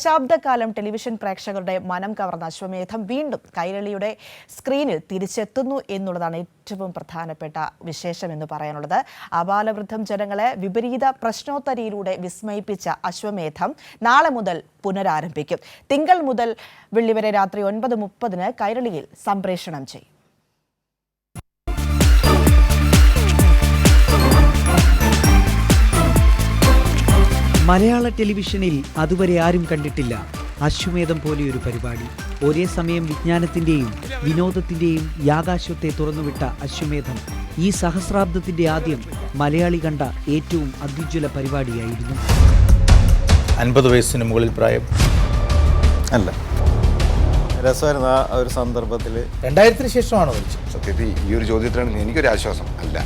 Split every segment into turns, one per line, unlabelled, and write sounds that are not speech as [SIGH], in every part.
ദശാബ്ദക്കാലം television പ്രേക്ഷകരുടെ മനം കവർന്ന അശ്വമേധം വീണ്ടും കൈരളിയുടെ സ്ക്രീനിൽ തിരിച്ചെത്തുന്നു എന്നുള്ളതാണ് ഏറ്റവും പ്രധാനപ്പെട്ട വിശേഷം എന്ന് പറയാനുള്ളത്. അപാലവൃദ്ധം ജനങ്ങളെ വിപരീത പ്രശ്നോത്തരിയിലൂടെ വിസ്മയിപ്പിച്ച അശ്വമേധം നാളെ മുതൽ പുനരാരംഭിക്കും. തിങ്കൾ മുതൽ വെള്ളി വരെ രാത്രി ഒൻപത് മുപ്പതിന് കൈരളിയിൽ സംപ്രേഷണം ചെയ്യും.
മലയാള ടെലിവിഷനിൽ അതുവരെ ആരും കണ്ടിട്ടില്ല. അശ്വമേധം പോലെയൊരു പരിപാടി. ഒരേ സമയം വിജ്ഞാനത്തിന്റെയും വിനോദത്തിന്റെയും യാകാശത്തെ തുറന്നുവിട്ട അശ്വമേധം ഈ സഹസ്രാബ്ദത്തിന്റെ ആദ്യം മലയാളി കണ്ട ഏറ്റവും അത്യുജ്വല പരിപാടിയായിരുന്നു.
അൻപത് വയസ്സിന് മുകളിൽ പ്രായം.
അല്ല. രസമായിരുന്നു ആ ഒരു സന്ദർഭത്തിൽ
രണ്ടായിരത്തിന് ശേഷമാണോ
സത്യത്തിൽ ഈ ഒരു ചോദ്യത്തിലാണ് എനിക്കൊരു ആശ്വാസം അല്ല.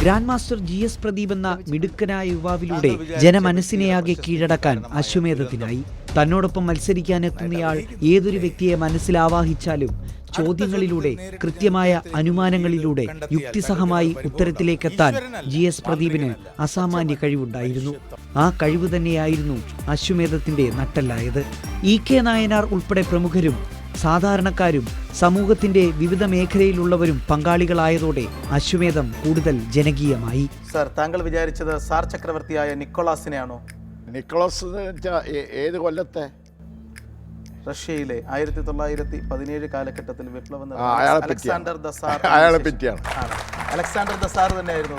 Grand master G S Pradeep എന്ന മിടുക്കനായ യുവാവിലൂടെ ജനമനസ്സിനെയാകെ കീഴടക്കാൻ അശ്വമേധത്തിനായി. തന്നോടൊപ്പം മത്സരിക്കാനെത്തുന്നയാൾ ഏതൊരു വ്യക്തിയെ മനസ്സിലാവാഹിച്ചാലും ചോദ്യങ്ങളിലൂടെ കൃത്യമായ അനുമാനങ്ങളിലൂടെ യുക്തിസഹമായി ഉത്തരത്തിലേക്കെത്താൻ ജി എസ് പ്രദീപിന് അസാമാന്യ കഴിവുണ്ടായിരുന്നു. ആ കഴിവ് തന്നെയായിരുന്നു അശ്വമേധത്തിന്റെ നട്ടല്ലായത്. ഇ കെ നായനാർ ഉൾപ്പെടെ പ്രമുഖരും സാധാരണക്കാരും സമൂഹത്തിന്റെ വിവിധ മേഖലയിലുള്ളവരും പങ്കാളികളായതോടെ അശ്വമേധം കൂടുതൽ ജനകീയമായി.
സർ താങ്കൾ വിചാരിച്ചത് സാർ ചക്രവർത്തിയായ നിക്കോളാസിനെയാണോ?
നിക്കോളസ് ഏത് കൊല്ലത്തെ?
റഷ്യയിലെ ആയിരത്തി തൊള്ളായിരത്തി പതിനേഴ് കാലഘട്ടത്തിൽ വിപ്ലവം അലക്സാണ്ടർ ദ സാർ
അയാളെ പറ്റിയാണ്.
അലക്സാണ്ടർ ദ സാർ തന്നെയായിരുന്നു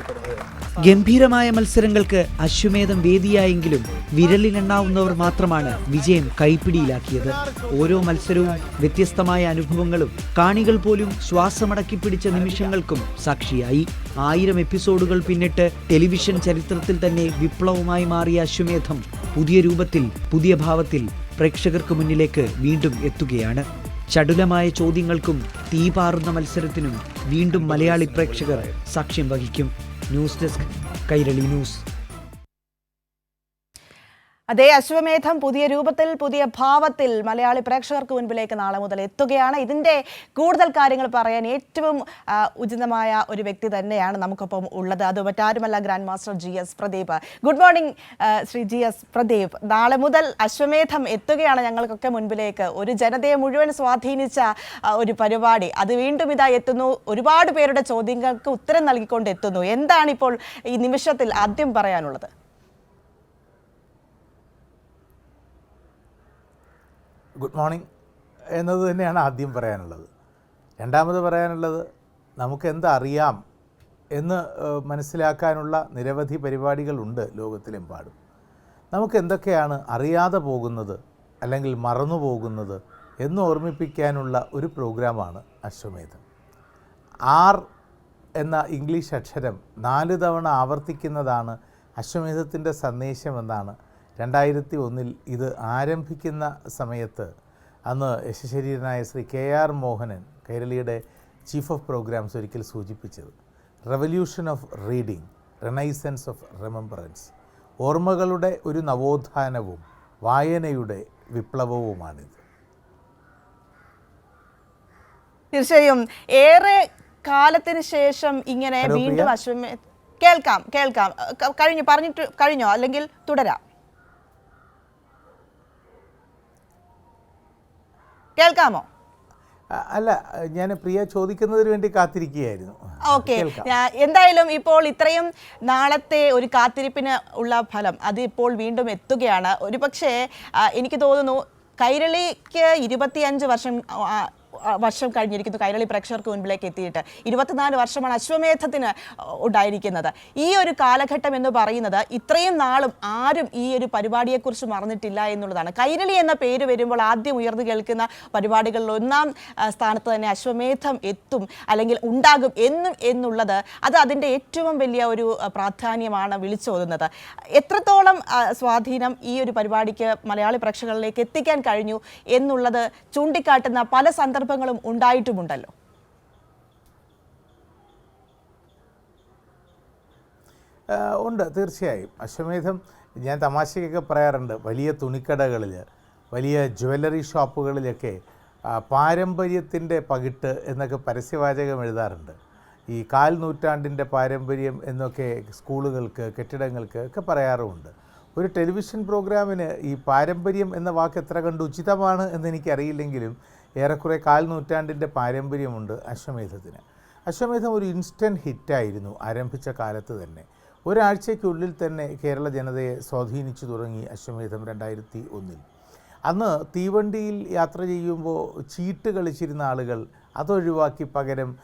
ഗംഭീരമായ മത്സരങ്ങൾക്ക് അശ്വമേധം വേദിയായെങ്കിലും വിരലിനെണ്ണാവുന്നവർ മാത്രമാണ് വിജയം കൈപ്പിടിയിലാക്കിയത്. ഓരോ മത്സരവും വ്യത്യസ്തമായ അനുഭവങ്ങളും കാണികൾ പോലും ശ്വാസമടക്കി പിടിച്ച നിമിഷങ്ങൾക്കും സാക്ഷിയായി. ആയിരം എപ്പിസോഡുകൾ പിന്നിട്ട് ടെലിവിഷൻ ചരിത്രത്തിൽ തന്നെ വിപ്ലവമായി മാറിയ അശ്വമേധം പുതിയ രൂപത്തിൽ പുതിയ ഭാവത്തിൽ പ്രേക്ഷകർക്ക് മുന്നിലേക്ക് വീണ്ടും എത്തുകയാണ്. ചടുലമായ ചോദ്യങ്ങൾക്കും തീപാറുന്ന മത്സരത്തിനും വീണ്ടും മലയാളി പ്രേക്ഷകർ സാക്ഷ്യം വഹിക്കും. News desk Kairali news.
അതേ അശ്വമേധം പുതിയ രൂപത്തിൽ പുതിയ ഭാവത്തിൽ മലയാളി പ്രേക്ഷകർക്ക് മുൻപിലേക്ക് നാളെ മുതൽ എത്തുകയാണ്. ഇതിന്റെ കൂടുതൽ കാര്യങ്ങൾ പറയാൻ ഏറ്റവും ഉചിതമായ ഒരു വ്യക്തി തന്നെയാണ് നമുക്കൊപ്പം ഉള്ളത്. അത് മറ്റാരുമല്ല grand master G S Pradeep. Good morning Shri G S Pradeep. നാളെ മുതൽ അശ്വമേധം എത്തുകയാണ് ഞങ്ങൾക്കൊക്കെ മുൻപിലേക്ക്. ഒരു ജനതയെ മുഴുവൻ സ്വാധീനിച്ച ഒരു പരിപാടി. അത് വീണ്ടും ഇതാ എത്തുന്നു. ഒരുപാട് പേരുടെ ചോദ്യങ്ങൾക്ക് ഉത്തരം നൽകിക്കൊണ്ട് എത്തുന്നു. എന്താണ് ഇപ്പോൾ ഈ നിമിഷത്തിൽ ആദ്യം പറയാനുള്ളത്?
ഗുഡ് മോർണിംഗ് എന്നത് തന്നെയാണ് ആദ്യം പറയാനുള്ളത്. രണ്ടാമത് പറയാനുള്ളത് നമുക്ക് എന്തറിയാം എന്ന് മനസ്സിലാക്കാനുള്ള നിരവധി പരിപാടികളുണ്ട് ലോകത്തിലെമ്പാടും. നമുക്ക് എന്തൊക്കെയാണ് അറിയാതെ പോകുന്നത് അല്ലെങ്കിൽ മറന്നു പോകുന്നത് എന്ന് ഓർമ്മിപ്പിക്കാനുള്ള ഒരു പ്രോഗ്രാമാണ് അശ്വമേധം. ആർ എന്ന ഇംഗ്ലീഷ് അക്ഷരം നാല് തവണ ആവർത്തിക്കുന്നതാണ് അശ്വമേധത്തിന്റെ സന്ദേശമെന്നാണ് രണ്ടായിരത്തി ഒന്നിൽ ഇത് ആരംഭിക്കുന്ന സമയത്ത് അന്ന് യശശരീരനായ ശ്രീ കെ ആർ മോഹനൻ കൈരളിയുടെ ചീഫ് ഓഫ് പ്രോഗ്രാംസ് ഒരിക്കൽ സൂചിപ്പിച്ചത്. Revolution of reading renaissance of remembrance ഓർമ്മകളുടെ ഒരു നവോത്ഥാനവും വായനയുടെ വിപ്ലവവുമാണിത്.
തീർച്ചയായും. ഏറെ കാലത്തിന് ശേഷം ഇങ്ങനെ വീണ്ടും അശ്വമേ കേൾക്കാം കേൾക്കാം. കഴിഞ്ഞു പറഞ്ഞിട്ട് കഴിഞ്ഞോ? അല്ലെങ്കിൽ തുടരാം. കേൾക്കാമോ?
അല്ല ഞാൻ പ്രിയ ചോദിക്കുന്നതിന് വേണ്ടി കാത്തിരിക്കുകയായിരുന്നു.
ഓക്കെ. എന്തായാലും ഇപ്പോൾ ഇത്രയും നാളത്തെ ഒരു കാത്തിരിപ്പിന് ഉള്ള ഫലം അത് ഇപ്പോൾ വീണ്ടും എത്തുകയാണ്. ഒരു പക്ഷേ എനിക്ക് തോന്നുന്നു കൈരളിക്ക് ഇരുപത്തിയഞ്ച് വർഷം വർഷം കഴിഞ്ഞിരിക്കുന്നു കൈരളി പ്രേക്ഷകർക്ക് മുൻപിലേക്ക് എത്തിയിട്ട്. ഇരുപത്തിനാല് വർഷമാണ് അശ്വമേധത്തിന് ഉണ്ടായിരിക്കുന്നത്. ഈ ഒരു കാലഘട്ടം എന്ന് പറയുന്നത് ഇത്രയും നാളും ആരും ഈ ഒരു പരിപാടിയെക്കുറിച്ച് മറന്നിട്ടില്ല എന്നുള്ളതാണ്. കൈരളി എന്ന പേര് വരുമ്പോൾ ആദ്യം ഉയർന്നു കേൾക്കുന്ന പരിപാടികളിൽ ഒന്നാം സ്ഥാനത്ത് തന്നെ അശ്വമേധം എത്തും അല്ലെങ്കിൽ ഉണ്ടാകും എന്നും എന്നുള്ളത് അത് അതിന്റെ ഏറ്റവും വലിയ ഒരു പ്രാധാന്യമാണ് വിളിച്ചോതുന്നത്. എത്രത്തോളം സ്വാധീനം ഈ ഒരു പരിപാടിക്ക് മലയാളി പ്രേക്ഷകരിലേക്ക് എത്തിക്കാൻ കഴിഞ്ഞു എന്നുള്ളത് ചൂണ്ടിക്കാട്ടുന്ന പല സന്ദർഭങ്ങളും ഉണ്ടായിട്ടുമുണ്ടല്ലോ.
ഉണ്ട് തീർച്ചയായും. അശ്വമേധം ഞാൻ തമാശയൊക്കെ പറയാറുണ്ട് വലിയ തുണിക്കടകളിൽ വലിയ ജ്വല്ലറി ഷോപ്പുകളിലൊക്കെ പാരമ്പര്യത്തിന്റെ പകിട്ട് എന്നൊക്കെ പരസ്യവാചകം എഴുതാറുണ്ട്. ഈ കാൽ നൂറ്റാണ്ടിന്റെ പാരമ്പര്യം എന്നൊക്കെ സ്കൂളുകൾക്ക് കെട്ടിടങ്ങൾക്ക് ഒക്കെ പറയാറുമുണ്ട്. ഒരു ടെലിവിഷൻ പ്രോഗ്രാമിന് ഈ പാരമ്പര്യം എന്ന വാക്ക് എത്ര കണ്ട് ഉചിതമാണ് എന്ന് എനിക്കറിയില്ലെങ്കിലും ഏറെക്കുറെ കാൽ നൂറ്റാണ്ടിന്റെ പാരമ്പര്യമുണ്ട് അശ്വമേധത്തിന്. അശ്വമേധം ഒരു ഇൻസ്റ്റന്റ് ഹിറ്റായിരുന്നു ആരംഭിച്ച കാലത്ത് തന്നെ. ഒരാഴ്ചയ്ക്കുള്ളിൽ തന്നെ കേരള ജനതയെ സ്വാധീനിച്ചു തുടങ്ങി അശ്വമേധം രണ്ടായിരത്തി ഒന്നിൽ അന്ന് തീവണ്ടിയിൽ യാത്ര ചെയ്യുമ്പോൾ ചീട്ട് കളിച്ചിരുന്ന ആളുകൾ അതൊഴിവാക്കി പകരം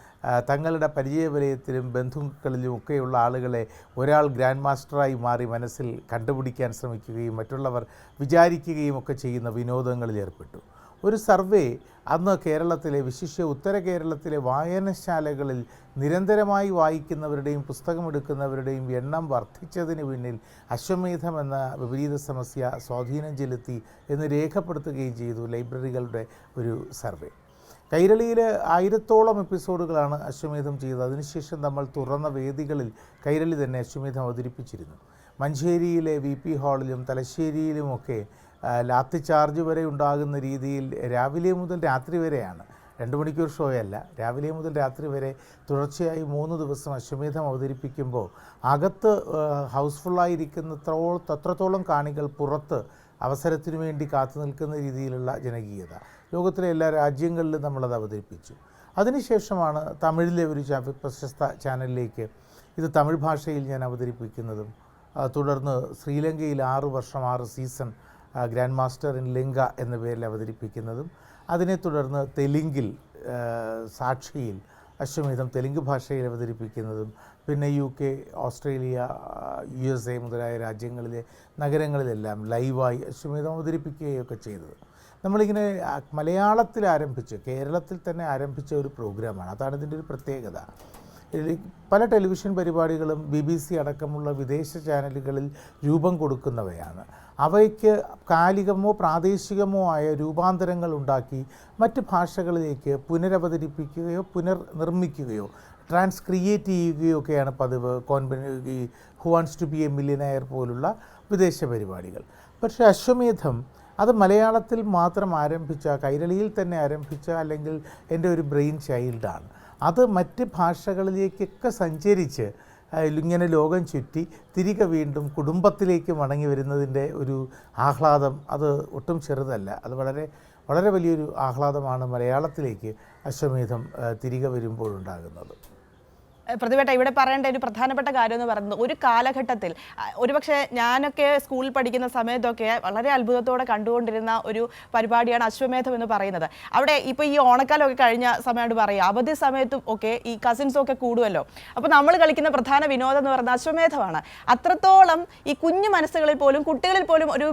തങ്ങളുടെ പരിചയവലയത്തിലും ബന്ധുക്കളിലും ഒക്കെയുള്ള ആളുകളെ ഒരാൾ ഗ്രാൻഡ് മാസ്റ്ററായി മാറി മനസ്സിൽ കണ്ടുപിടിക്കാൻ ശ്രമിക്കുകയും മറ്റുള്ളവർ വിചാരിക്കുകയും ഒക്കെ ചെയ്യുന്ന വിനോദങ്ങളിൽ ഏർപ്പെട്ടു. ഒരു സർവേ അന്ന് കേരളത്തിലെ വിശിഷ്യ ഉത്തര കേരളത്തിലെ വായനശാലകളിൽ നിരന്തരമായി വായിക്കുന്നവരുടെയും പുസ്തകമെടുക്കുന്നവരുടെയും എണ്ണം വർദ്ധിച്ചതിന് പിന്നിൽ അശ്വമേധം എന്ന വിപരീത സമസ്യ സ്വാധീനം ചെലുത്തി എന്ന് രേഖപ്പെടുത്തുകയും ചെയ്തു ലൈബ്രറികളുടെ ഒരു സർവേ. കൈരളിയിൽ ആയിരത്തോളം എപ്പിസോഡുകളാണ് അശ്വമേധം ചെയ്തത്. അതിനുശേഷം നമ്മൾ തുറന്ന വേദികളിൽ കൈരളി തന്നെ അശ്വമേധം അവതരിപ്പിച്ചിരുന്നു. മഞ്ചേരിയിലെ വി പി ഹാളിലും തലശ്ശേരിയിലുമൊക്കെ ലാത്തി ചാർജ് വരെ ഉണ്ടാകുന്ന രീതിയിൽ രാവിലെ മുതൽ രാത്രി വരെയാണ്. രണ്ട് മണിക്കൂർ ഷോയല്ല രാവിലെ മുതൽ രാത്രി വരെ തുടർച്ചയായി മൂന്ന് ദിവസം അശ്വമേധം അവതരിപ്പിക്കുമ്പോൾ അകത്ത് ഹൗസ്ഫുള്ളായിരിക്കുന്നത്രോളം അത്രത്തോളം കാണികൾ പുറത്ത് അവസരത്തിനു വേണ്ടി കാത്തു നിൽക്കുന്ന രീതിയിലുള്ള ജനകീയത. ലോകത്തിലെ എല്ലാ രാജ്യങ്ങളിലും നമ്മളത് അവതരിപ്പിച്ചു. അതിനുശേഷമാണ് തമിഴിലെ ഒരു പ്രശസ്ത ചാനലിലേക്ക് ഇത് തമിഴ് ഭാഷയിൽ ഞാൻ അവതരിപ്പിക്കുന്നതും തുടർന്ന് ശ്രീലങ്കയിൽ ആറ് വർഷം ആറ് സീസൺ ഗ്രാൻഡ് മാസ്റ്റർ ഇൻ ലിംഗ എന്ന പേരിൽ അവതരിപ്പിക്കുന്നതും അതിനെ തുടർന്ന് തെലുങ്കിൽ സാക്ഷിയിൽ അശ്വമേധം തെലുങ്ക് ഭാഷയിൽ അവതരിപ്പിക്കുന്നതും പിന്നെ U K Australia U S A മുതലായ രാജ്യങ്ങളിലെ നഗരങ്ങളിലെല്ലാം ലൈവായി അശ്വമേധം അവതരിപ്പിക്കുകയൊക്കെ ചെയ്തത്. നമ്മളിങ്ങനെ മലയാളത്തിൽ ആരംഭിച്ച് കേരളത്തിൽ തന്നെ ആരംഭിച്ച ഒരു പ്രോഗ്രാമാണ്. അതാണ് ഇതിന്റെ ഒരു പ്രത്യേകത. പല ടെലിവിഷൻ പരിപാടികളും ബി ബി സി അടക്കമുള്ള വിദേശ ചാനലുകളിൽ രൂപം കൊടുക്കുന്നവയാണ്. അവയ്ക്ക് കാലികമോ പ്രാദേശികമോ ആയ രൂപാന്തരങ്ങൾ ഉണ്ടാക്കി മറ്റ് ഭാഷകളിലേക്ക് പുനരവതരിപ്പിക്കുകയോ പുനർനിർമ്മിക്കുകയോ ട്രാൻസ്ക്രിയേറ്റ് ചെയ്യുകയോ ഒക്കെയാണ് പതിവ് കോൺവെ ഈ who wants to be a millionaire പോലുള്ള വിദേശ പരിപാടികൾ. പക്ഷേ അശ്വമേധം അത് മലയാളത്തിൽ മാത്രം ആരംഭിച്ച കൈരളിയിൽ തന്നെ ആരംഭിച്ച അല്ലെങ്കിൽ എന്റെ ഒരു ബ്രെയിൻ ചൈൽഡാണ്. അത് മറ്റ് ഭാഷകളിലേക്കൊക്കെ സഞ്ചരിച്ച് ഇങ്ങനെ ലോകം ചുറ്റി തിരികെ വീണ്ടും കുടുംബത്തിലേക്ക് മടങ്ങി വരുന്നതിന്റെ ഒരു ആഹ്ലാദം അത് ഒട്ടും ചെറുതല്ല. അത് വളരെ വളരെ വലിയൊരു ആഹ്ലാദമാണ് മലയാളത്തിലേക്ക് അശ്വമേധം തിരികെ വരുമ്പോഴുണ്ടാകുന്നത്.
ഏഹ് പ്രതിഭട്ട ഇവിടെ പറയേണ്ട ഒരു പ്രധാനപ്പെട്ട കാര്യം എന്ന് പറയുന്നത് ഒരു കാലഘട്ടത്തിൽ ഒരുപക്ഷെ ഞാനൊക്കെ സ്കൂളിൽ പഠിക്കുന്ന സമയത്തൊക്കെ വളരെ അത്ഭുതത്തോടെ കണ്ടുകൊണ്ടിരുന്ന ഒരു പരിപാടിയാണ് അശ്വമേധം എന്ന് പറയുന്നത്. അവിടെ ഇപ്പോൾ ഈ ഓണക്കാലമൊക്കെ കഴിഞ്ഞ സമയമായിട്ട് പറയുക അവധി സമയത്തും ഒക്കെ ഈ കസിൻസും ഒക്കെ കൂടുമല്ലോ അപ്പോൾ നമ്മൾ കളിക്കുന്ന പ്രധാന വിനോദം എന്ന് പറയുന്നത് അശ്വമേധമാണ്. അത്രത്തോളം ഈ കുഞ്ഞു മനസ്സുകളിൽ പോലും കുട്ടികളിൽ പോലും ഒരു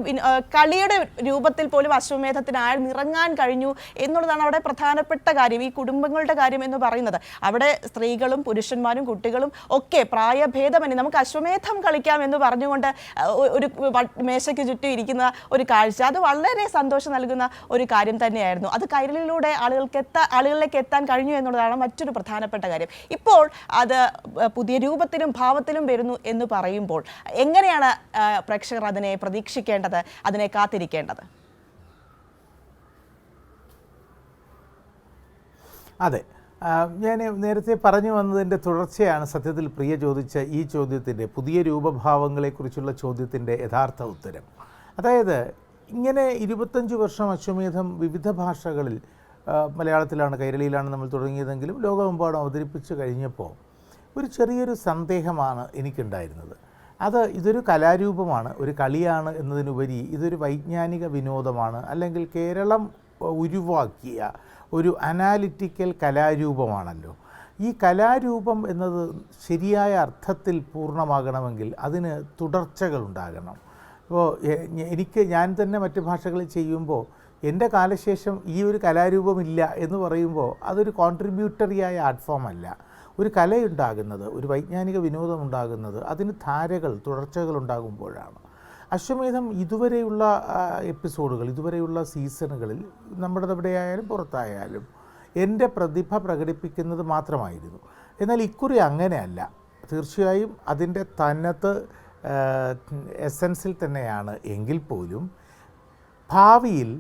കളിയുടെ രൂപത്തിൽ പോലും അശ്വമേധത്തിന് ആൾ നിറങ്ങാൻ കഴിഞ്ഞു എന്നുള്ളതാണ് അവിടെ പ്രധാനപ്പെട്ട കാര്യം ഈ കുടുംബങ്ങളുടെ കാര്യം എന്ന് പറയുന്നത്. അവിടെ സ്ത്രീകളും പുരുഷന്മാരും കുട്ടികളും ഒക്കെ പ്രായഭേദമന്യേ നമുക്ക് അശ്വമേധം കളിക്കാം എന്ന് പറഞ്ഞുകൊണ്ട് ഒരു മേശയ്ക്ക് ചുറ്റും ഇരിക്കുന്ന ഒരു കാഴ്ച. അത് വളരെ സന്തോഷം നൽകുന്ന ഒരു കാര്യം തന്നെയായിരുന്നു. അത് കൈരളിലൂടെ ആളുകൾക്ക് എത്താൻ ആളുകളിലേക്ക് എത്താൻ കഴിഞ്ഞു എന്നുള്ളതാണ് മറ്റൊരു പ്രധാനപ്പെട്ട കാര്യം. ഇപ്പോൾ അത് പുതിയ രൂപത്തിലും ഭാവത്തിലും വരുന്നു എന്ന് പറയുമ്പോൾ എങ്ങനെയാണ് പ്രേക്ഷകർ അതിനെ പ്രതീക്ഷിക്കേണ്ടത് അതിനെ കാത്തിരിക്കേണ്ടത്?
അതെ. ഞാൻ നേരത്തെ പറഞ്ഞു വന്നതിന്റെ തുടർച്ചയാണ് സത്യത്തിൽ പ്രിയ ചോദിച്ച ഈ ചോദ്യത്തിന്റെ പുതിയ രൂപഭാവങ്ങളെക്കുറിച്ചുള്ള ചോദ്യത്തിന്റെ യഥാർത്ഥ ഉത്തരം. അതായത് ഇങ്ങനെ ഇരുപത്തഞ്ച് വർഷം അശ്വമേധം വിവിധ ഭാഷകളിൽ മലയാളത്തിലാണ് കൈരളിയിലാണ് നമ്മൾ തുടങ്ങിയതെങ്കിലും ലോകമെമ്പാടും അവതരിപ്പിച്ച് കഴിഞ്ഞപ്പോൾ ഒരു ചെറിയൊരു സന്ദേഹമാണ് എനിക്കുണ്ടായിരുന്നത്. അത് ഇതൊരു കലാരൂപമാണ് ഒരു കളിയാണ് എന്നതിനുപരി ഇതൊരു വൈജ്ഞാനിക വിനോദമാണ് അല്ലെങ്കിൽ കേരളം ഉരുവാക്കിയ ഒരു അനാലിറ്റിക്കൽ കലാരൂപമാണല്ലോ. ഈ കലാരൂപം എന്നത് ശരിയായ അർത്ഥത്തിൽ പൂർണമാകണമെങ്കിൽ അതിന് തുടർച്ചകളുണ്ടാകണം. ഇപ്പോൾ എനിക്ക് ഞാൻ തന്നെ മറ്റു ഭാഷകളിൽ ചെയ്യുമ്പോൾ എന്റെ കാലശേഷം ഈ ഒരു കലാരൂപമില്ല എന്ന് പറയുമ്പോൾ അതൊരു കോൺട്രിബ്യൂട്ടറിയായ ആർട്ട് ഫോം അല്ല. ഒരു കലയുണ്ടാകുന്നത് ഒരു വൈജ്ഞാനിക വിനോദം ഉണ്ടാകുന്നത് അതിന് ധാരകൾ തുടർച്ചകൾ ഉണ്ടാകുമ്പോഴാണ്. അശ്വമേധം ഇതുവരെയുള്ള എപ്പിസോഡുകൾ ഇതുവരെയുള്ള സീസണുകളിൽ നമ്മുടെ എവിടെയായാലും പുറത്തായാലും എന്റെ പ്രതിഭ പ്രകടിപ്പിക്കുന്നത് മാത്രമായിരുന്നു. എന്നാൽ ഇക്കുറി അങ്ങനെയല്ല. തീർച്ചയായും അതിന്റെ തന്നത്ത് എസൻസിൽ തന്നെയാണ്. എങ്കിൽ പോലും ഭാവിയിൽ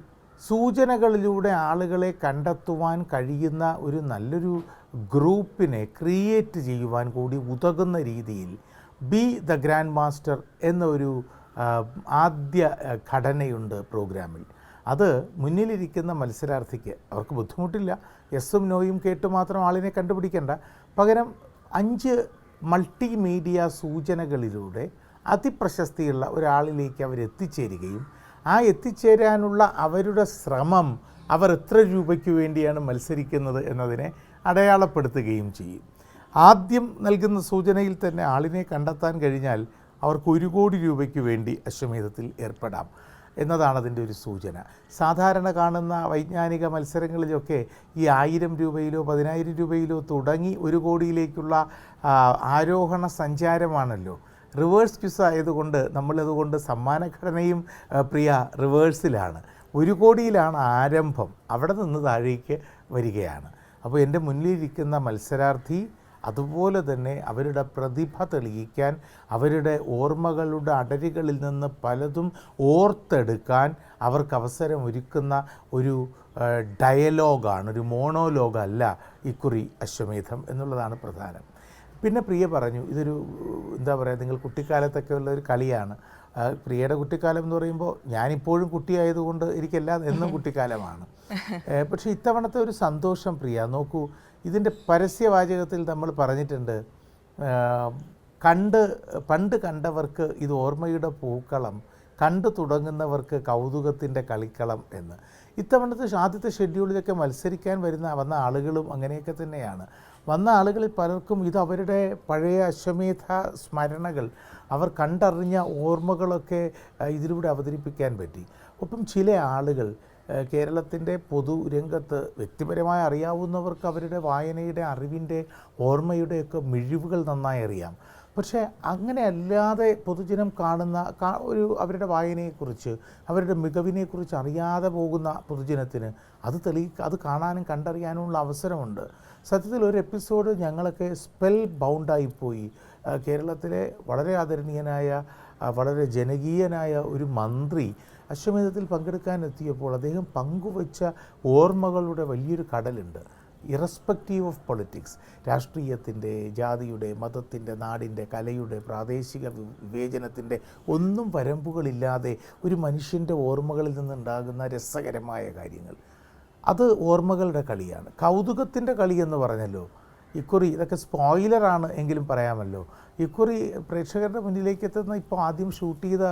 സൂചനകളിലൂടെ ആളുകളെ കണ്ടെത്തുവാൻ കഴിയുന്ന ഒരു നല്ലൊരു ഗ്രൂപ്പിനെ ക്രിയേറ്റ് ചെയ്യുവാൻ കൂടി ഉതകുന്ന രീതിയിൽ ബി ദ ഗ്രാൻഡ് മാസ്റ്റർ എന്ന ഒരു ആ, ആദ്യ ഘടനയുണ്ട് പ്രോഗ്രാമിൽ. അത് മുന്നിലിരിക്കുന്ന മത്സരാർത്ഥിക്ക് അവർക്ക് ബുദ്ധിമുട്ടില്ല. എസും നോയും കേട്ട് മാത്രം ആളിനെ കണ്ടുപിടിക്കേണ്ട. പകരം അഞ്ച് മൾട്ടിമീഡിയ സൂചനകളിലൂടെ അതിപ്രശസ്തിയുള്ള ഒരാളിലേക്ക് അവർ എത്തിച്ചേരുകയും ആ എത്തിച്ചേരാനുള്ള അവരുടെ ശ്രമം അവർ എത്ര രൂപയ്ക്ക് വേണ്ടിയാണ് മത്സരിക്കുന്നത് എന്നതിനെ അടയാളപ്പെടുത്തുകയും ചെയ്യും. ആദ്യം നൽകുന്ന സൂചനയിൽ തന്നെ ആളിനെ കണ്ടെത്താൻ കഴിഞ്ഞാൽ അവർക്ക് ഒരു കോടി രൂപയ്ക്ക് വേണ്ടി അശ്വമേധത്തിൽ ഏർപ്പെടാം എന്നതാണ് അതിന്റെ ഒരു സൂചന. സാധാരണ കാണുന്ന വൈജ്ഞാനിക മത്സരങ്ങളിലൊക്കെ ഈ ആയിരം രൂപയിലോ പതിനായിരം രൂപയിലോ തുടങ്ങി ഒരു കോടിയിലേക്കുള്ള ആരോഹണ സഞ്ചാരമാണല്ലോ. റിവേഴ്സ് ക്വിസ് ആയതുകൊണ്ട് നമ്മളതുകൊണ്ട് സമ്മാനഘടനയും പ്രിയ റിവേഴ്സിലാണ്. ഒരു കോടിയിലാണ് ആരംഭം. അവിടെ നിന്ന് താഴേക്ക് വരികയാണ്. അപ്പോൾ എന്റെ മുന്നിലിരിക്കുന്ന മത്സരാർത്ഥി അതുപോലെ തന്നെ അവരുടെ പ്രതിഭ തെളിയിക്കാൻ അവരുടെ ഓർമ്മകളുടെ അടരികളിൽ നിന്ന് പലതും ഓർത്തെടുക്കാൻ അവർക്ക് അവസരം ഒരുക്കുന്ന ഒരു ഡയലോഗാണ് ഒരു മോണോലോഗല്ല ഇക്കുറി അശ്വമേധം എന്നുള്ളതാണ് പ്രധാനം. പിന്നെ പ്രിയ പറഞ്ഞു ഇതൊരു എന്താ പറയുക നിങ്ങൾ കുട്ടിക്കാലത്തൊക്കെ ഉള്ള ഒരു കളിയാണ്. പ്രിയയുടെ കുട്ടിക്കാലം എന്ന് പറയുമ്പോൾ ഞാനിപ്പോഴും കുട്ടിയായതുകൊണ്ട് എനിക്കെല്ലാം എന്നും കുട്ടിക്കാലമാണ്. പക്ഷേ ഇത്തവണത്തെ ഒരു സന്തോഷം പ്രിയ നോക്കൂ ഇതിന്റെ പരസ്യവാചകത്തിൽ നമ്മൾ പറഞ്ഞിട്ടുണ്ട് കണ്ട് പണ്ട് കണ്ടവർക്ക് ഇത് ഓർമ്മയുടെ പൂക്കളം കണ്ടു തുടങ്ങുന്നവർക്ക് കൗതുകത്തിന്റെ കളിക്കളം എന്ന്. ഇത്തവണത്തെ ആദ്യത്തെ ഷെഡ്യൂളിലൊക്കെ മത്സരിക്കാൻ വരുന്ന വന്ന ആളുകളും അങ്ങനെയൊക്കെ തന്നെയാണ്. വന്ന ആളുകളിൽ പലർക്കും ഇത് അവരുടെ പഴയ അശ്വമേധ സ്മരണകൾ അവർ കണ്ടറിഞ്ഞ ഓർമ്മകളൊക്കെ ഇതിലൂടെ അവതരിപ്പിക്കാൻ പറ്റി. ഒപ്പം ചില ആളുകൾ കേരളത്തിന്റെ പൊതുരംഗത്ത് വ്യക്തിപരമായി അറിയാവുന്നവർക്ക് അവരുടെ വായനയുടെ അറിവിന്റെ ഓർമ്മയുടെയൊക്കെ മിഴിവുകൾ നന്നായി അറിയാം. പക്ഷേ അങ്ങനെ അല്ലാതെ പൊതുജനം കാണുന്ന ഒരു അവരുടെ വായനയെക്കുറിച്ച് അവരുടെ മികവിനെക്കുറിച്ച് അറിയാതെ പോകുന്ന പൊതുജനത്തിന് അത് തെളി അത് കാണാനും കണ്ടറിയാനുമുള്ള അവസരമുണ്ട്. സത്യത്തിൽ ഒരു എപ്പിസോഡ് ഞങ്ങളൊക്കെ സ്പെൽ ബൗണ്ടായിപ്പോയി പോയി. കേരളത്തിലെ വളരെ ആദരണീയനായ വളരെ ജനകീയനായ ഒരു മന്ത്രി അശ്വമേധത്തിൽ പങ്കെടുക്കാൻ എത്തിയപ്പോൾ അദ്ദേഹം പങ്കുവച്ച ഓർമ്മകളുടെ വലിയൊരു കടലുണ്ട്. ഇറസ്പെക്റ്റീവ് ഓഫ് പൊളിറ്റിക്സ് രാഷ്ട്രീയത്തിന്റെ ജാതിയുടെ മതത്തിന്റെ നാടിന്റെ കലയുടെ പ്രാദേശിക വിവേചനത്തിന്റെ ഒന്നും വരമ്പുകളില്ലാതെ ഒരു മനുഷ്യന്റെ ഓർമ്മകളിൽ നിന്നുണ്ടാകുന്ന രസകരമായ കാര്യങ്ങൾ. അത് ഓർമ്മകളുടെ കളിയാണ്. കൗതുകത്തിന്റെ കളി എന്ന് പറഞ്ഞല്ലോ ഇക്കുറി ഇതൊക്കെ സ്പോയിലറാണ് എങ്കിലും പറയാമല്ലോ. ഇക്കുറി പ്രേക്ഷകരുടെ മുന്നിലേക്ക് എത്തുന്ന ഇപ്പോൾ ആദ്യം ഷൂട്ട് ചെയ്ത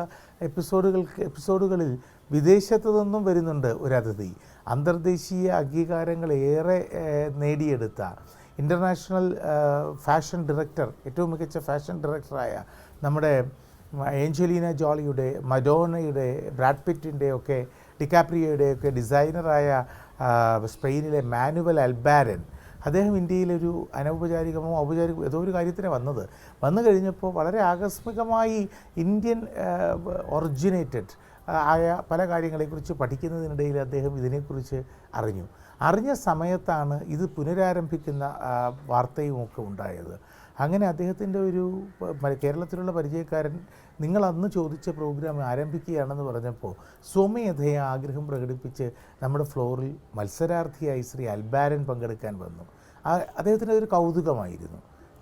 എപ്പിസോഡുകൾക്ക് എപ്പിസോഡുകളിൽ വിദേശത്തു നിന്നും വരുന്നുണ്ട് ഒരു അതിഥി. അന്തർദേശീയ അംഗീകാരങ്ങൾ ഏറെ നേടിയെടുത്ത ഇന്റർനാഷണൽ ഫാഷൻ ഡയറക്ടർ ഏറ്റവും മികച്ച ഫാഷൻ ഡയറക്ടറായ നമ്മുടെ ഏഞ്ചലീന ജോളിയുടെ മഡോണയുടെ ബ്രാഡ് പിറ്റിന്റെ ഒക്കെ ഡിക്കാപ്രിയയുടെ ഒക്കെ ഡിസൈനറായ സ്പെയിനിലെ മാനുവൽ അൽബാരൻ അദ്ദേഹം ഇന്ത്യയിലൊരു അനൗപചാരികമോ ഔപചാരികമോ ഏതോ ഒരു കാര്യത്തിന് വന്നത്. വന്നു കഴിഞ്ഞപ്പോൾ വളരെ ആകസ്മികമായി ഇന്ത്യൻ ഒറിജിനേറ്റഡ് ആയ പല കാര്യങ്ങളെക്കുറിച്ച് പഠിക്കുന്നതിനിടയിൽ അദ്ദേഹം ഇതിനെക്കുറിച്ച് അറിഞ്ഞു. അറിഞ്ഞ സമയത്താണ് ഇത് പുനരാരംഭിക്കുന്ന വാർത്തയും വാർത്തയുമൊക്കെ ഉണ്ടായത്. അങ്ങനെ അദ്ദേഹത്തിന്റെ ഒരു കേരളത്തിലുള്ള പരിചയക്കാരൻ നിങ്ങൾ അന്ന് ചോദിച്ച പ്രോഗ്രാം ആരംഭിക്കുകയാണെന്ന് പറഞ്ഞപ്പോൾ സ്വമേധയ ആഗ്രഹം പ്രകടിപ്പിച്ച് നമ്മുടെ ഫ്ലോറിൽ മത്സരാർത്ഥിയായി ശ്രീ അൽബാരൻ പങ്കെടുക്കാൻ വന്നു. അദ്ദേഹത്തിന്റെ ഒരു കൗതുകമായിരുന്നു.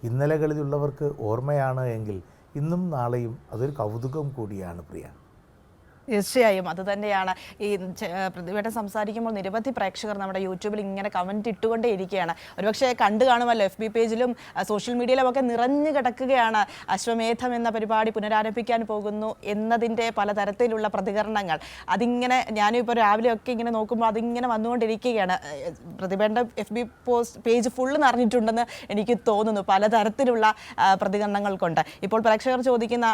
ഇന്നലകളിലുള്ളവർക്ക് ഓർമ്മയാണ് എങ്കിൽ ഇന്നും നാളെയും അതൊരു കൗതുകം കൂടിയാണ് പ്രിയ.
തീർച്ചയായും അത് തന്നെയാണ്. ഈ പ്രതിഭയുടെ സംസാരിക്കുമ്പോൾ നിരവധി പ്രേക്ഷകർ നമ്മുടെ യൂട്യൂബിൽ ഇങ്ങനെ കമന്റ് ഇട്ടുകൊണ്ടേ ഇരിക്കുകയാണ്. ഒരുപക്ഷെ കണ്ടു കാണുമല്ലോ എഫ് ബി പേജിലും സോഷ്യൽ മീഡിയയിലും ഒക്കെ നിറഞ്ഞു കിടക്കുകയാണ് അശ്വമേധം എന്ന പരിപാടി പുനരാരംഭിക്കാൻ പോകുന്നു എന്നതിന്റെ പലതരത്തിലുള്ള പ്രതികരണങ്ങൾ. അതിങ്ങനെ ഞാനും ഇപ്പോൾ രാവിലെ ഒക്കെ ഇങ്ങനെ നോക്കുമ്പോൾ അതിങ്ങനെ വന്നുകൊണ്ടിരിക്കുകയാണ്. പ്രതിഭയുടെ F B post page full നിറഞ്ഞിട്ടുണ്ടെന്ന് എനിക്ക് തോന്നുന്നു പലതരത്തിലുള്ള പ്രതികരണങ്ങൾ കൊണ്ട്. ഇപ്പോൾ പ്രേക്ഷകർ ചോദിക്കുന്ന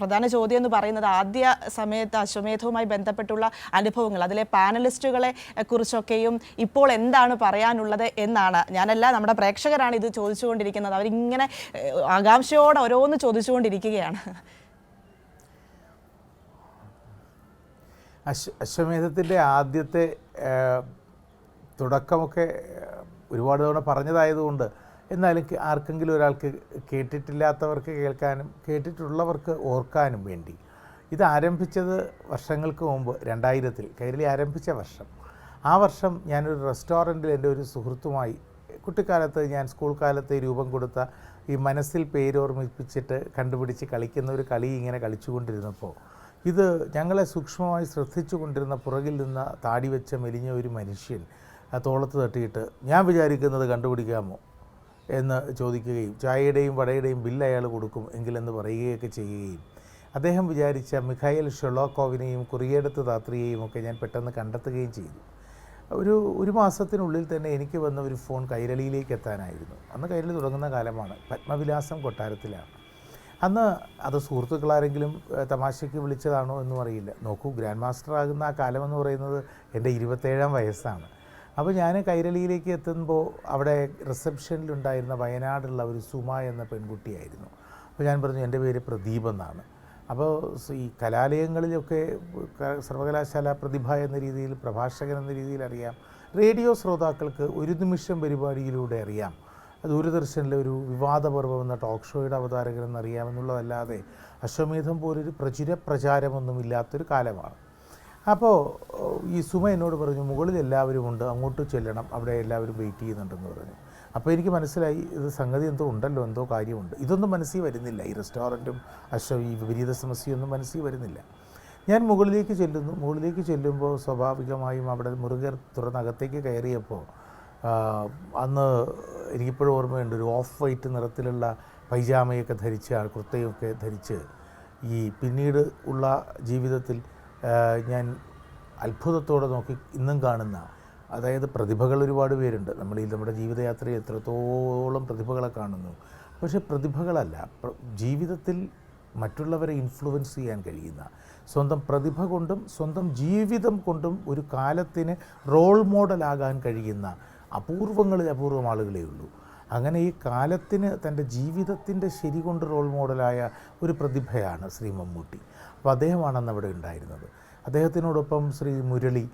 പ്രധാന ചോദ്യം എന്ന് പറയുന്നത് ആദ്യ സമയത്ത് അശ്വമേധവുമായി ബന്ധപ്പെട്ടുള്ള അനുഭവങ്ങൾ അതിലെ പാനലിസ്റ്റുകളെ കുറിച്ചൊക്കെയും ഇപ്പോൾ എന്താണ് പറയാനുള്ളത് എന്നാണ്. ഞാനല്ല നമ്മുടെ പ്രേക്ഷകരാണ് ഇത് ചോദിച്ചുകൊണ്ടിരിക്കുന്നത്. അവരിങ്ങനെ ആകാംക്ഷയോടെ ഓരോന്ന് ചോദിച്ചുകൊണ്ടിരിക്കുകയാണ്.
അശ്വ അശ്വമേധത്തിന്റെ ആദ്യത്തെ തുടക്കമൊക്കെ ഒരുപാട് തവണ പറഞ്ഞതായതുകൊണ്ട് എന്നാലും ആർക്കെങ്കിലും ഒരാൾക്ക് കേട്ടിട്ടില്ലാത്തവർക്ക് കേൾക്കാനും കേട്ടിട്ടുള്ളവർക്ക് ഓർക്കാനും വേണ്ടി ഇത് ആരംഭിച്ചത് വർഷങ്ങൾക്ക് മുമ്പ് രണ്ടായിരത്തിൽ കൈരളി ആരംഭിച്ച വർഷം. ആ വർഷം ഞാനൊരു റെസ്റ്റോറന്റിൽ എന്റെ ഒരു സുഹൃത്തുമായി കുട്ടിക്കാലത്ത് ഞാൻ സ്കൂൾ കാലത്ത് രൂപം കൊടുത്ത ഈ മനസ്സിൽ പേരോർമ്മിപ്പിച്ചിട്ട് കണ്ടുപിടിച്ച് കളിക്കുന്ന ഒരു കളി ഇങ്ങനെ കളിച്ചുകൊണ്ടിരുന്നപ്പോൾ ഇത് ഞങ്ങളെ സൂക്ഷ്മമായി ശ്രദ്ധിച്ചു കൊണ്ടിരുന്ന പുറകിൽ നിന്ന് താടി വെച്ച മെലിഞ്ഞ ഒരു മനുഷ്യൻ തോളത്ത് തട്ടിയിട്ട് ഞാൻ വിചാരിക്കുന്നത് കണ്ടുപിടിക്കാമോ? എന്ന് ചോദിക്കുകയും ചായയുടെയും വടയുടെയും ബില്ല് അയാൾ കൊടുക്കും എങ്കിലെന്ന് പറയുകയൊക്കെ ചെയ്യുകയും അദ്ദേഹം വിചാരിച്ച മിഖായൽ ഷൊളോക്കോവിനെയും കുറിയെടുത്ത് താത്രിയെയും ഒക്കെ ഞാൻ പെട്ടെന്ന് കണ്ടെത്തുകയും ചെയ്തു. ഒരു ഒരു മാസത്തിനുള്ളിൽ തന്നെ എനിക്ക് വന്ന ഒരു ഫോൺ കൈരളിയിലേക്ക് എത്താനായിരുന്നു. അന്ന് കൈരളി തുടങ്ങുന്ന കാലമാണ്. പത്മവിലാസം കൊട്ടാരത്തിലാണ്. അന്ന് അത് സുഹൃത്തുക്കളാരെങ്കിലും തമാശയ്ക്ക് വിളിച്ചതാണോ എന്നും അറിയില്ല. നോക്കൂ ഗ്രാൻഡ് മാസ്റ്റർ ആകുന്ന ആ കാലമെന്ന് പറയുന്നത് എന്റെ ഇരുപത്തേഴാം വയസ്സാണ്. അപ്പോൾ ഞാൻ കൈരളിയിലേക്ക് എത്തുമ്പോൾ അവിടെ റിസപ്ഷനിലുണ്ടായിരുന്ന വയനാടുള്ള ഒരു സുമ എന്ന പെൺകുട്ടിയായിരുന്നു. അപ്പോൾ ഞാൻ പറഞ്ഞു എന്റെ പേര് പ്രദീപ് എന്നാണ്. അപ്പോൾ ഈ കലാലയങ്ങളിലൊക്കെ സർവകലാശാല പ്രതിഭ എന്ന രീതിയിൽ പ്രഭാഷകൻ എന്ന രീതിയിൽ അറിയാം. റേഡിയോ ശ്രോതാക്കൾക്ക് ഒരു നിമിഷം പരിപാടിയിലൂടെ അറിയാം. ദൂരദർശനിലെ ഒരു വിവാദപർവം എന്ന ടോക്ക് ഷോയുടെ അവതാരകൻ എന്നറിയാമെന്നുള്ളതല്ലാതെ അശ്വമേധം പോലൊരു പ്രചുര പ്രചാരമൊന്നുമില്ലാത്തൊരു കാലമാണ്. അപ്പോൾ ഈ സുമ എന്നോട് പറഞ്ഞു മുകളിൽ എല്ലാവരും ഉണ്ട് അങ്ങോട്ട് ചെല്ലണം അവിടെ എല്ലാവരും വെയിറ്റ് ചെയ്യുന്നുണ്ടെന്ന് പറഞ്ഞു. അപ്പോൾ എനിക്ക് മനസ്സിലായി ഇത് സംഗതി എന്തോ ഉണ്ടല്ലോ എന്തോ കാര്യമുണ്ട്. ഇതൊന്നും മനസ്സിൽ വരുന്നില്ല. ഈ റെസ്റ്റോറന്റും അശ്വ ഈ വിപരീത സമസ്യയൊന്നും മനസ്സിൽ വരുന്നില്ല. ഞാൻ മുകളിലേക്ക് ചെല്ലുന്നു. മുകളിലേക്ക് ചെല്ലുമ്പോൾ സ്വാഭാവികമായും അവിടെ മുറുകർ തുറന്നകത്തേക്ക് കയറിയപ്പോൾ അന്ന് എനിക്കിപ്പോഴും ഓർമ്മയുണ്ട് ഒരു ഓഫ് വൈറ്റ് നിറത്തിലുള്ള പൈജാമയൊക്കെ ധരിച്ച് കുർത്തയൊക്കെ ധരിച്ച് ഈ പിന്നീട് ഉള്ള ജീവിതത്തിൽ ഞാൻ അത്ഭുതത്തോടെ നോക്കി ഇന്നും കാണുന്ന അതായത് പ്രതിഭകൾ ഒരുപാട് പേരുണ്ട്. നമ്മൾ ഈ നമ്മുടെ ജീവിതയാത്രയിൽ എത്രത്തോളം പ്രതിഭകളെ കാണുന്നു. പക്ഷേ പ്രതിഭകളല്ല. ജീവിതത്തിൽ മറ്റുള്ളവരെ ഇൻഫ്ലുവൻസ് ചെയ്യാൻ കഴിയുന്ന സ്വന്തം പ്രതിഭ കൊണ്ടും സ്വന്തം ജീവിതം കൊണ്ടും ഒരു കാലത്തിന് റോൾ മോഡലാകാൻ കഴിയുന്ന അപൂർവങ്ങളിൽ അപൂർവം ആളുകളേ ഉള്ളൂ. അങ്ങനെ ഈ കാലത്തിന് തന്റെ ജീവിതത്തിന്റെ ശരി കൊണ്ട് റോൾ മോഡലായ ഒരു പ്രതിഭയാണ് ശ്രീ മമ്മൂട്ടി. അപ്പോൾ അദ്ദേഹമാണ് അന്ന് അവിടെ ഉണ്ടായിരുന്നത്. അദ്ദേഹത്തിനോടൊപ്പം Shri Murali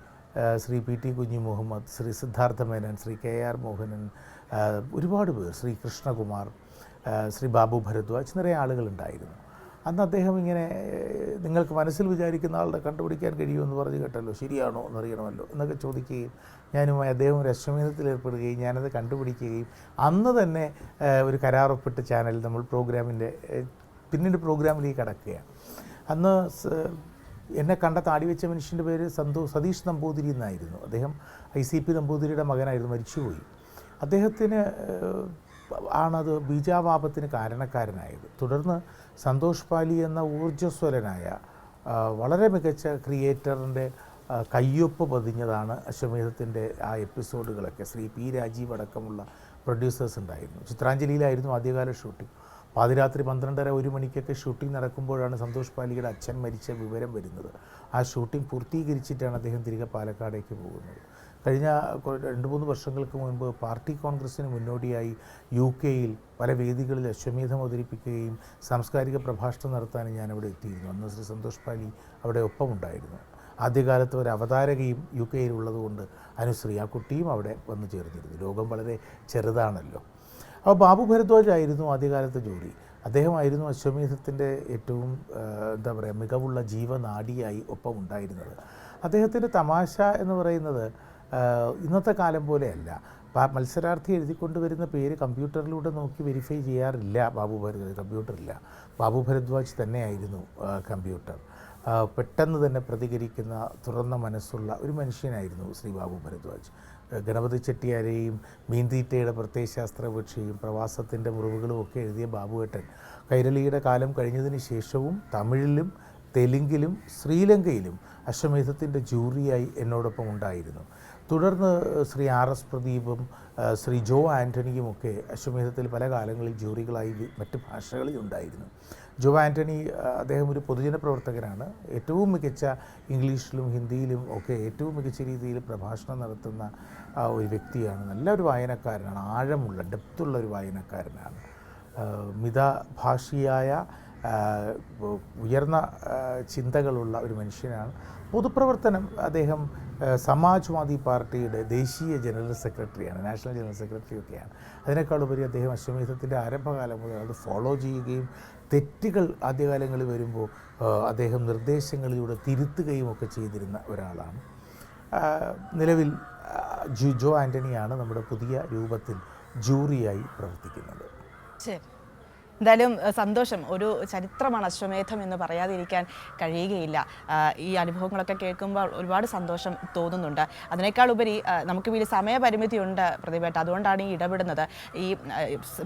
Shri P T Kunhi Muhammad Shri Siddhartha Menon Shri K R Mohanan ഒരുപാട് പേർ ശ്രീ കൃഷ്ണകുമാർ ശ്രീ ബാബു ഭരദ്വാജ് നിറയെ ആളുകളുണ്ടായിരുന്നു അന്ന് അദ്ദേഹം ഇങ്ങനെ നിങ്ങൾക്ക് മനസ്സിൽ വിചാരിക്കുന്ന ആളുടെ കണ്ടുപിടിക്കാൻ കഴിയുമെന്ന് പറഞ്ഞ് കേട്ടല്ലോ ശരിയാണോ എന്നറിയണമല്ലോ എന്നൊക്കെ ചോദിക്കുകയും ഞാനുമായി അദ്ദേഹം ഒരു അശ്വമേധത്തിൽ ഏർപ്പെടുകയും ഞാനത് കണ്ടുപിടിക്കുകയും അന്ന് തന്നെ ഒരു കരാറൊപ്പിട്ട ചാനൽ നമ്മൾ പ്രോഗ്രാമിന്റെ പിന്നീട് പ്രോഗ്രാമിലേക്ക് കടക്കുകയാണ്. അന്ന് എന്നെ കണ്ട താടി വെച്ച മനുഷ്യന്റെ പേര് സന്തോ സതീഷ് നമ്പൂതിരി എന്നായിരുന്നു. അദ്ദേഹം ഐ സി പി നമ്പൂതിരിയുടെ മകനായിരുന്നു മരിച്ചുപോയി. അദ്ദേഹത്തിന് ആണത് ബീജാപാപത്തിന് കാരണക്കാരനായത്. തുടർന്ന് സന്തോഷ് പാലി എന്ന ഊർജസ്വലനായ വളരെ മികച്ച ക്രിയേറ്ററിന്റെ കയ്യൊപ്പ് പതിഞ്ഞതാണ് അശ്വമേധത്തിന്റെ ആ എപ്പിസോഡുകളൊക്കെ. ശ്രീ പി രാജീവ് അടക്കമുള്ള പ്രൊഡ്യൂസേഴ്സ് ഉണ്ടായിരുന്നു. ചിത്രാഞ്ജലിയിലായിരുന്നു ആദ്യകാല ഷൂട്ടിംഗ്. പാതിരാത്രി പന്ത്രണ്ടര ഒരു മണിക്കൊക്കെ ഷൂട്ടിംഗ് നടക്കുമ്പോഴാണ് സന്തോഷ് പാലിയുടെ അച്ഛൻ മരിച്ച വിവരം വരുന്നത്. ആ ഷൂട്ടിംഗ് പൂർത്തീകരിച്ചിട്ടാണ് അദ്ദേഹം തിരികെ പാലക്കാടേക്ക് പോകുന്നത്. കഴിഞ്ഞ രണ്ട് മൂന്ന് വർഷങ്ങൾക്ക് മുൻപ് പാർട്ടി കോൺഗ്രസ്സിന് മുന്നോടിയായി യു കെയിൽ പല വേദികളിൽ അശ്വമേധം അവതരിപ്പിക്കുകയും സാംസ്കാരിക പ്രഭാഷണം നടത്താനും ഞാൻ അവിടെ എത്തിയിരുന്നു. അന്ന് ശ്രീ സന്തോഷ് പാലി അവിടെ ഒപ്പമുണ്ടായിരുന്നു. ആദ്യകാലത്ത് ഒരു അവതാരകയും യു കെയിൽ ഉള്ളതുകൊണ്ട് അനുശ്രീ ആ കുട്ടിയും അവിടെ വന്നു ചേർന്നിരുന്നു. ലോകം വളരെ ചെറുതാണല്ലോ. അപ്പോൾ ബാബു ഭരദ്വാജ് ആയിരുന്നു ആദ്യകാലത്തെ ജോലി. അദ്ദേഹമായിരുന്നു അശ്വമേധത്തിന്റെ ഏറ്റവും എന്താ പറയുക മികവുള്ള ജീവനാഡിയായി ഒപ്പം ഉണ്ടായിരുന്നത്. അദ്ദേഹത്തിന്റെ തമാശ എന്ന് പറയുന്നത് ഇന്നത്തെ കാലം പോലെയല്ല. മത്സരാർത്ഥി എഴുതിക്കൊണ്ടുവരുന്ന പേര് കമ്പ്യൂട്ടറിലൂടെ നോക്കി വെരിഫൈ ചെയ്യാറില്ല ബാബു ഭരദ്വാജ് കമ്പ്യൂട്ടറില്ല. ബാബു ഭരദ്വാജ് തന്നെയായിരുന്നു കമ്പ്യൂട്ടർ. പെട്ടെന്ന് തന്നെ പ്രതികരിക്കുന്ന തുറന്ന മനസ്സുള്ള ഒരു മനുഷ്യനായിരുന്നു ശ്രീ ബാബു ഭരദ്വാജ്. ഗണപതി ചെട്ടിയാരെയും മീൻതീറ്റയുടെ പ്രത്യയശാസ്ത്ര വിഷയും പ്രവാസത്തിന്റെ മുറിവുകളും ഒക്കെ എഴുതിയ ബാബുവേട്ടൻ. കൈരളിയുടെ കാലം കഴിഞ്ഞതിന് ശേഷവും തമിഴിലും തെലുങ്കിലും ശ്രീലങ്കയിലും അശ്വമേധത്തിന്റെ ജൂറിയായി എന്നോടൊപ്പം ഉണ്ടായിരുന്നു. തുടർന്ന് ശ്രീ ആർ എസ് പ്രദീപും ശ്രീ ജോ ആന്റണിയുമൊക്കെ അശ്വമേധത്തിൽ പല കാലങ്ങളിൽ ജൂറികളായി മറ്റ് ഭാഷകളിൽ ഉണ്ടായിരുന്നു. ജോ ആന്റണി അദ്ദേഹം ഒരു പൊതുജന പ്രവർത്തകനാണ്. ഏറ്റവും മികച്ച ഇംഗ്ലീഷിലും ഹിന്ദിയിലും ഒക്കെ ഏറ്റവും മികച്ച രീതിയിൽ പ്രഭാഷണം നടത്തുന്ന ഒരു വ്യക്തിയാണ്. നല്ലൊരു വായനക്കാരനാണ് ആഴമുള്ള ഡെപ്തുള്ള ഒരു വായനക്കാരനാണ്. മിതഭാഷിയായ ഉയർന്ന ചിന്തകളുള്ള ഒരു മനുഷ്യനാണ്. പൊതുപ്രവർത്തനം അദ്ദേഹം സമാജ്വാദി പാർട്ടിയുടെ ദേശീയ ജനറൽ സെക്രട്ടറിയാണ് നാഷണൽ ജനറൽ സെക്രട്ടറി ഒക്കെയാണ് അതിനേക്കാളുപരി അദ്ദേഹം അശ്വമേധത്തിന്റെ ആരംഭകാലം മുതൽ അത് ഫോളോ ചെയ്യുകയും തെറ്റുകൾ ആദ്യകാലങ്ങളിൽ വരുമ്പോൾ അദ്ദേഹം നിർദ്ദേശങ്ങളിലൂടെ തിരുത്തുകയും ഒക്കെ ചെയ്തിരുന്ന ഒരാളാണ്. നിലവിൽ ജോ ആന്റണിയാണ് നമ്മുടെ പുതിയ രൂപത്തിൽ ജൂറിയായി പ്രവർത്തിക്കുന്നത്.
ശരി. എന്തായാലും സന്തോഷം. ഒരു ചരിത്രമാണ് അശ്വമേധം എന്ന് പറയാതിരിക്കാൻ കഴിയുകയില്ല. ഈ അനുഭവങ്ങളൊക്കെ കേൾക്കുമ്പോൾ ഒരുപാട് സന്തോഷം തോന്നുന്നുണ്ട്. അതിനേക്കാൾ ഉപരി നമുക്ക് വലിയ സമയപരിമിതിയുണ്ട് പ്രതിഭേട്ട അതുകൊണ്ടാണ് ഈ ഇടപെടുന്നത്. ഈ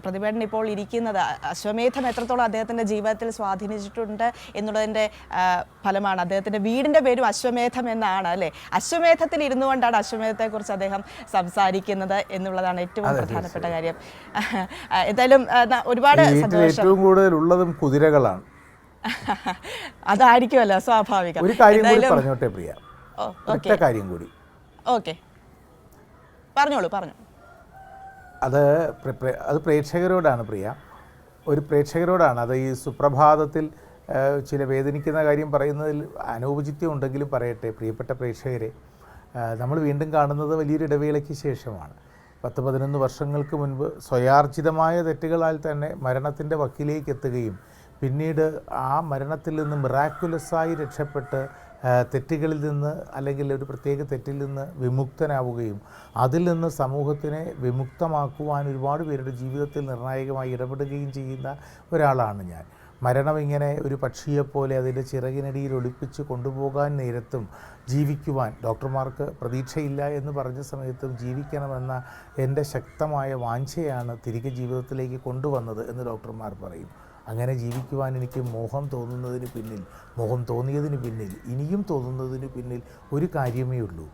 പ്രതിഭേട്ടൻ ഇപ്പോൾ ഇരിക്കുന്നത് അശ്വമേധം എത്രത്തോളം അദ്ദേഹത്തിന്റെ ജീവിതത്തിൽ സ്വാധീനിച്ചിട്ടുണ്ട് എന്നുള്ളതിന്റെ ഫലമാണ്. അദ്ദേഹത്തിന്റെ വീടിന്റെ പേരും അശ്വമേധം എന്നാണ് അല്ലേ? അശ്വമേധത്തിൽ ഇരുന്നു കൊണ്ടാണ് അശ്വമേധത്തെക്കുറിച്ച് അദ്ദേഹം സംസാരിക്കുന്നത് എന്നുള്ളതാണ് ഏറ്റവും പ്രധാനപ്പെട്ട കാര്യം. എന്തായാലും ഒരുപാട്
ഈ ഏറ്റവും കൂടുതൽ ഉള്ളതും കുതിരകളാണ്. [LAUGHS]
അതായിരിക്കുമല്ലോ സ്വാഭാവികം.
ഒരു കാര്യം കൂടി പറഞ്ഞോട്ടെ പ്രിയ? ഒറ്റ കാര്യം കൂടി.
ഓക്കെ. പറഞ്ഞോളൂ പറഞ്ഞു.
അത് അത് പ്രേക്ഷകരോടാണ് പ്രിയ. ഒരു പ്രേക്ഷകരോടാണ്. അത് ഈ സുപ്രഭാതത്തിൽ ചില വേദനിക്കുന്ന കാര്യം പറയുന്നതിൽ അനൗചിത്യം ഉണ്ടെങ്കിലും പറയട്ടെ പ്രിയപ്പെട്ട പ്രേക്ഷകരെ. നമ്മൾ വീണ്ടും കാണുന്നത് വലിയൊരു ഇടവേളയ്ക്ക് ശേഷമാണ്. പത്ത് പതിനൊന്ന് വർഷങ്ങൾക്ക് മുൻപ് സ്വയാർജിതമായ തെറ്റുകളാൽ തന്നെ മരണത്തിന്റെ വക്കിലേക്ക് എത്തുകയും പിന്നീട് ആ മരണത്തിൽ നിന്ന് മിറാക്കുലസായി രക്ഷപ്പെട്ട് തെറ്റുകളിൽ നിന്ന് അല്ലെങ്കിൽ ഒരു പ്രത്യേക തെറ്റിൽ നിന്ന് വിമുക്തനാവുകയും അതിൽ നിന്ന് സമൂഹത്തിനെ വിമുക്തമാക്കുവാൻ ഒരുപാട് പേരുടെ ജീവിതത്തിൽ നിർണായകമായി ഇടപെടുകയും ചെയ്യുന്ന ഒരാളാണ് ഞാൻ. മരണം ഇങ്ങനെ ഒരു പക്ഷിയെപ്പോലെ അതിന്റെ ചിറകിനടിയിൽ ഒളിപ്പിച്ച് കൊണ്ടുപോകാൻ നേരത്തും ജീവിക്കുവാൻ ഡോക്ടർമാർക്ക് പ്രതീക്ഷയില്ല എന്ന് പറഞ്ഞ സമയത്തും ജീവിക്കണമെന്ന എന്റെ ശക്തമായ വാഞ്ചയാണ് തിരികെ ജീവിതത്തിലേക്ക് കൊണ്ടുവന്നത് എന്ന് ഡോക്ടർമാർ പറയും. അങ്ങനെ ജീവിക്കുവാൻ എനിക്ക് മോഹം തോന്നുന്നതിന് പിന്നിൽ മോഹം തോന്നിയതിന് പിന്നിൽ ഇനിയും തോന്നുന്നതിന് പിന്നിൽ ഒരു കാര്യമേ ഉള്ളൂ.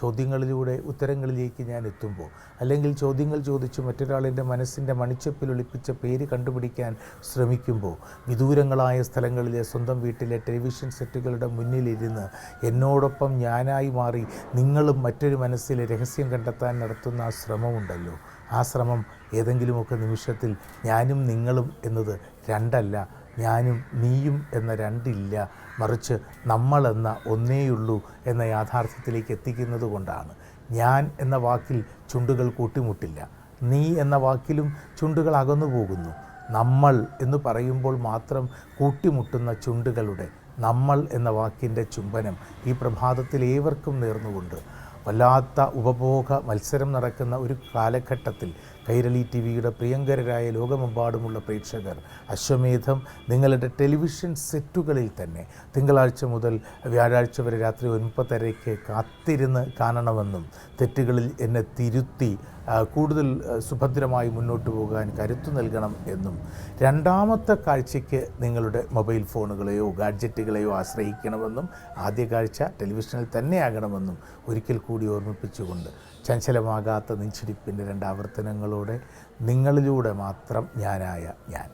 ചോദ്യങ്ങളിലൂടെ ഉത്തരങ്ങളിലേക്ക് ഞാൻ എത്തുമ്പോൾ അല്ലെങ്കിൽ ചോദ്യങ്ങൾ ചോദിച്ച് മറ്റൊരാളിന്റെ മനസ്സിന്റെ മണിച്ചപ്പിൽ ഒളിപ്പിച്ച പേര് കണ്ടുപിടിക്കാൻ ശ്രമിക്കുമ്പോൾ വിദൂരങ്ങളായ സ്ഥലങ്ങളിലെ സ്വന്തം വീട്ടിലെ ടെലിവിഷൻ സെറ്റുകളുടെ മുന്നിലിരുന്ന് എന്നോടൊപ്പം ഞാനായി മാറി നിങ്ങളും മറ്റൊരു മനസ്സിലെ രഹസ്യം കണ്ടെത്താൻ നടത്തുന്ന ആ ശ്രമമുണ്ടല്ലോ. ആ ശ്രമം ഏതെങ്കിലുമൊക്കെ നിമിഷത്തിൽ ഞാനും നിങ്ങളും എന്നത് രണ്ടല്ല ഞാനും നീയും എന്ന രണ്ടില്ല മറിച്ച് നമ്മളെന്ന ഒന്നേയുള്ളൂ എന്ന യാഥാർത്ഥ്യത്തിലേക്ക് എത്തിക്കുന്നത് കൊണ്ടാണ്. ഞാൻ എന്ന വാക്കിൽ ചുണ്ടുകൾ കൂട്ടിമുട്ടില്ല. നീ എന്ന വാക്കിലും ചുണ്ടുകൾ അകന്നു പോകുന്നു. നമ്മൾ എന്ന് പറയുമ്പോൾ മാത്രം കൂട്ടിമുട്ടുന്ന ചുണ്ടുകളുടെ നമ്മൾ എന്ന വാക്കിന്റെ ചുംബനം ഈ പ്രഭാതത്തിൽ ഏവർക്കും നേർന്നുകൊണ്ട് വല്ലാത്ത ഉപഭോഗ മത്സരം നടക്കുന്ന ഒരു കാലഘട്ടത്തിൽ കൈരളി ടി വിയുടെ പ്രിയങ്കരരായ ലോകമെമ്പാടുമുള്ള പ്രേക്ഷകർ അശ്വമേധം നിങ്ങളുടെ ടെലിവിഷൻ സെറ്റുകളിൽ തന്നെ തിങ്കളാഴ്ച മുതൽ വ്യാഴാഴ്ച വരെ രാത്രി ഒൻപതരയ്ക്ക് കാത്തിരുന്ന് കാണണമെന്നും തെറ്റുകളിൽ എന്നെ തിരുത്തി കൂടുതൽ സുഭദ്രമായി മുന്നോട്ട് പോകാൻ കരുത്തു നൽകണം എന്നും. രണ്ടാമത്തെ കാഴ്ചയ്ക്ക് നിങ്ങളുടെ മൊബൈൽ ഫോണുകളെയോ ഗാഡ്ജറ്റുകളെയോ ആശ്രയിക്കണമെന്നും ആദ്യ കാഴ്ച ടെലിവിഷനിൽ തന്നെയാകണമെന്നും ഒരിക്കൽ കൂടി ഓർമ്മിപ്പിച്ചുകൊണ്ട് ചഞ്ചലമാകാത്ത നിഞ്ചിരിപ്പിന്റെ രണ്ടാവർത്തനങ്ങളോടെ നിങ്ങളിലൂടെ മാത്രം ഞാനായ ഞാൻ.